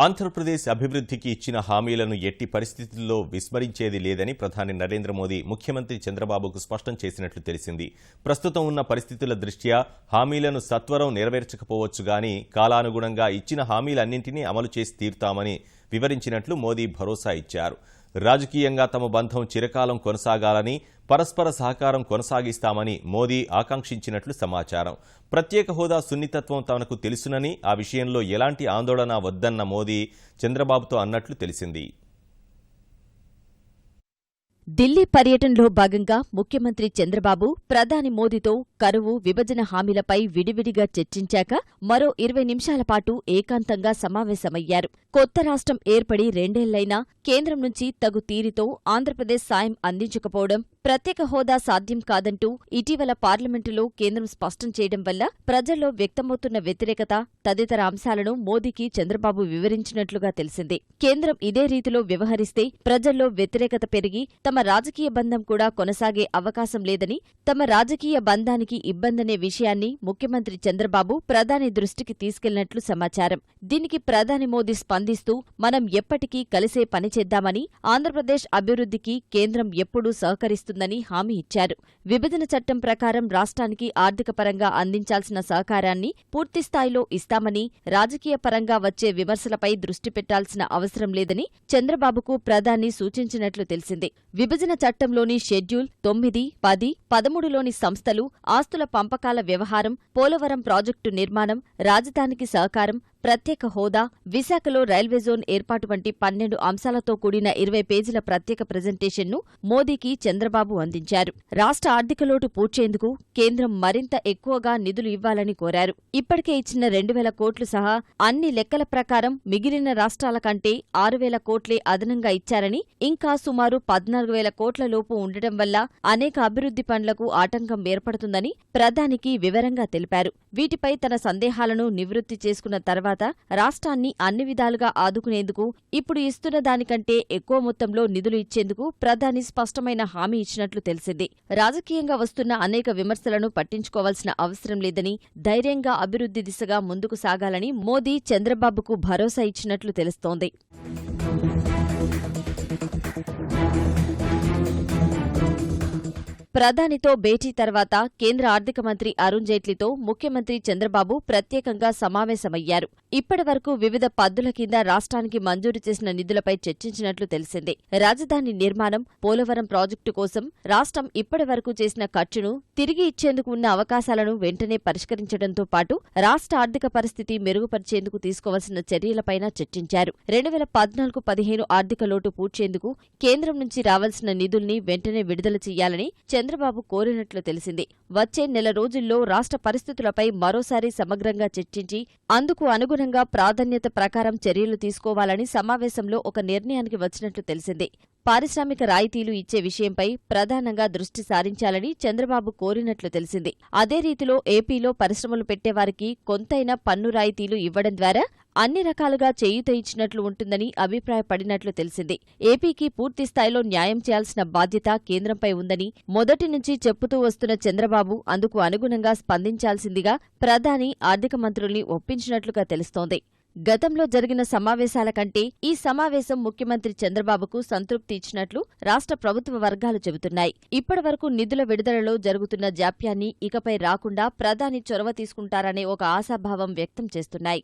ఆంధ్రప్రదేశ్ అభివృద్ధికి ఇచ్చిన హామీలను ఎట్టి పరిస్థితుల్లో విస్మరించేది లేదని ప్రధాని నరేంద్ర మోదీ ముఖ్యమంత్రి చంద్రబాబుకు స్పష్టం చేసినట్లు తెలిసింది. ప్రస్తుతం ఉన్న పరిస్థితుల దృష్ట్యా హామీలను సత్వరం నెరవేర్చకపోవచ్చు గాని కాలానుగుణంగా ఇచ్చిన హామీలన్నింటినీ అమలు చేసి తీరుతామని వివరించినట్లు మోదీ భరోసా ఇచ్చారు. రాజకీయంగా తమ బంధం చిరకాలం కొనసాగాలని పరస్పర సహకారం కొనసాగిస్తామని మోదీ ఆకాంక్షించినట్లు సమాచారం. ప్రత్యేక హోదా సున్నితత్వం తనకు తెలుసునని ఆ విషయంలో ఎలాంటి ఆందోళన వద్దన్న మోదీ చంద్రబాబుతో అన్నట్లు తెలిసింది. ఢిల్లీ పర్యటనలో భాగంగా ముఖ్యమంత్రి చంద్రబాబు ప్రధాని మోదీతో కరువు విభజన హామీలపై విడివిడిగా చర్చించాక మరో ఇరవై నిమిషాల పాటు ఏకాంతంగా సమావేశమయ్యారు. కొత్త రాష్ట్రం ఏర్పడి రెండేళ్ళైనా కేంద్రం నుంచి తగు తీరితో ఆంధ్రప్రదేశ్ సాయం అందించకపోవడం ప్రత్యేక హోదా సాధ్యం కాదంటూ ఇటీవల పార్లమెంటులో కేంద్రం స్పష్టం చేయడం వల్ల ప్రజల్లో వ్యక్తమవుతున్న వ్యతిరేకత తదితర అంశాలను మోదీకి చంద్రబాబు వివరించినట్లుగా తెలిసింది. కేంద్రం ఇదే రీతిలో వ్యవహరిస్తే ప్రజల్లో వ్యతిరేకత పెరిగి తమ రాజకీయ బంధం కూడా కొనసాగే అవకాశం లేదని తమ రాజకీయ బంధానికి ఇబ్బందనే విషయాన్ని ముఖ్యమంత్రి చంద్రబాబు ప్రధాని దృష్టికి తీసుకెళ్ళినట్లు సమాచారం. దీనికి ప్రధాని మోదీ స్పందిస్తూ మనం ఎప్పటికీ కలిసే పనిచేద్దామని ఆంధ్రప్రదేశ్ అభివృద్ధికి కేంద్రం ఎప్పుడూ సహకరిస్తుందని హామీ ఇచ్చారు. విభజన చట్టం ప్రకారం రాష్ట్రానికి ఆర్థిక పరంగా అందించాల్సిన సహకారాన్ని పూర్తిస్థాయిలో ఇస్తామని రాజకీయ పరంగా వచ్చే విమర్శలపై దృష్టి పెట్టాల్సిన అవసరం లేదని చంద్రబాబుకు ప్రధాని సూచించినట్లు తెలిసింది. విభజన చట్టంలోని షెడ్యూల్ తొమ్మిది పది పదమూడులోని సంస్థలు ఆస్తుల పంపకాల వ్యవహారం పోలవరం ప్రాజెక్టు నిర్మాణం రాజధానికి సహకారం ప్రత్యేక హోదా విశాఖలో రైల్వే జోన్ ఏర్పాటు వంటి పన్నెండు అంశాలతో కూడిన ఇరవై పేజీల ప్రత్యేక ప్రజెంటేషన్ను మోదీకి చంద్రబాబు అందించారు. రాష్ట్ర ఆర్థిక లోటు పూడ్చేందుకు కేంద్రం మరింత ఎక్కువగా నిధులు ఇవ్వాలని కోరారు. ఇప్పటికే ఇచ్చిన రెండు వేల కోట్లు సహా అన్ని లెక్కల ప్రకారం మిగిలిన రాష్ట్రాల కంటే ఆరు వేల కోట్లే అదనంగా ఇచ్చారని ఇంకా సుమారు పద్నాలుగు వేల కోట్ల లోపు ఉండటం వల్ల అనేక అభివృద్ధి పనులకు ఆటంకం ఏర్పడుతుందని ప్రధానికి వివరంగా తెలిపారు. వీటిపై తన సందేహాలను నివృత్తి చేసుకున్న తర్వాత రాష్ట్రాన్ని అన్ని విధాలుగా ఆదుకునేందుకు ఇప్పుడు ఇస్తున్న దానికంటే ఎక్కువ మొత్తంలో నిధులు ఇచ్చేందుకు ప్రధాని స్పష్టమైన హామీ ఇచ్చినట్లు తెలిసింది. రాజకీయంగా వస్తున్న అనేక విమర్శలను పట్టించుకోవాల్సిన అవసరం లేదని ధైర్యంగా అభివృద్ధి దిశగా ముందుకు సాగాలని మోదీ చంద్రబాబుకు భరోసా ఇచ్చినట్లు తెలుస్తోంది. ప్రధానితో భేటీ తర్వాత కేంద్ర ఆర్థిక మంత్రి అరుణ్ జైట్లీతో ముఖ్యమంత్రి చంద్రబాబు ప్రత్యేకంగా సమావేశమయ్యారు. ఇప్పటి వరకు వివిధ పద్దుల కింద రాష్ట్రానికి మంజూరు చేసిన నిధులపై చర్చించినట్లు తెలిసిందే. రాజధాని నిర్మాణం పోలవరం ప్రాజెక్టు కోసం రాష్ట్రం ఇప్పటి వరకు చేసిన ఖర్చును తిరిగి ఇచ్చేందుకు ఉన్న అవకాశాలను వెంటనే పరిష్కరించడంతో పాటు రాష్ట్ర ఆర్థిక పరిస్థితి మెరుగుపరిచేందుకు తీసుకోవాల్సిన చర్యలపైన చర్చించారు. రెండు వేల పద్నాలుగు పదిహేను ఆర్థిక లోటు పూడ్చేందుకు కేంద్రం నుంచి రావాల్సిన నిధుల్ని వెంటనే విడుదల చేయాలని చంద్రబాబు కోరినట్లు తెలిసింది. వచ్చే నెల రోజుల్లో రాష్ట్ర పరిస్థితులపై మరోసారి సమగ్రంగా చర్చించి అందుకు అనుగుణంగా ప్రాధాన్యత ప్రకారం చర్యలు తీసుకోవాలని సమావేశంలో ఒక నిర్ణయానికి వచ్చినట్లు తెలిసింది. పారిశ్రామిక రాయితీలు ఇచ్చే విషయంపై ప్రధానంగా దృష్టి సారించాలని చంద్రబాబు కోరినట్లు తెలిసింది. అదే రీతిలో ఏపీలో పరిశ్రమలు పెట్టేవారికి కొంతైనా పన్ను రాయితీలు ఇవ్వడం ద్వారా అన్ని రకాలుగా చేయూత ఇచ్చినట్లు ఉంటుందని అభిప్రాయపడినట్లు తెలిసింది. ఏపీకి పూర్తి స్థాయిలో న్యాయం చేయాల్సిన బాధ్యత కేంద్రంపై ఉందని మొదటి నుంచి చెప్పుతూ వస్తున్న చంద్రబాబు అందుకు అనుగుణంగా స్పందించాల్సిందిగా ప్రధాని ఆర్థిక మంత్రుల్ని ఒప్పించినట్లుగా తెలుస్తోంది. గతంలో జరిగిన సమావేశాల కంటే ఈ సమావేశం ముఖ్యమంత్రి చంద్రబాబుకు సంతృప్తి ఇచ్చినట్లు రాష్ట్ర ప్రభుత్వ వర్గాలు చెబుతున్నాయి. ఇప్పటివరకు నిధుల విడుదలలో జరుగుతున్న జాప్యాన్ని ఇకపై రాకుండా ప్రధాని చొరవ తీసుకుంటారనే ఒక ఆశాభావం వ్యక్తం చేస్తున్నాయి.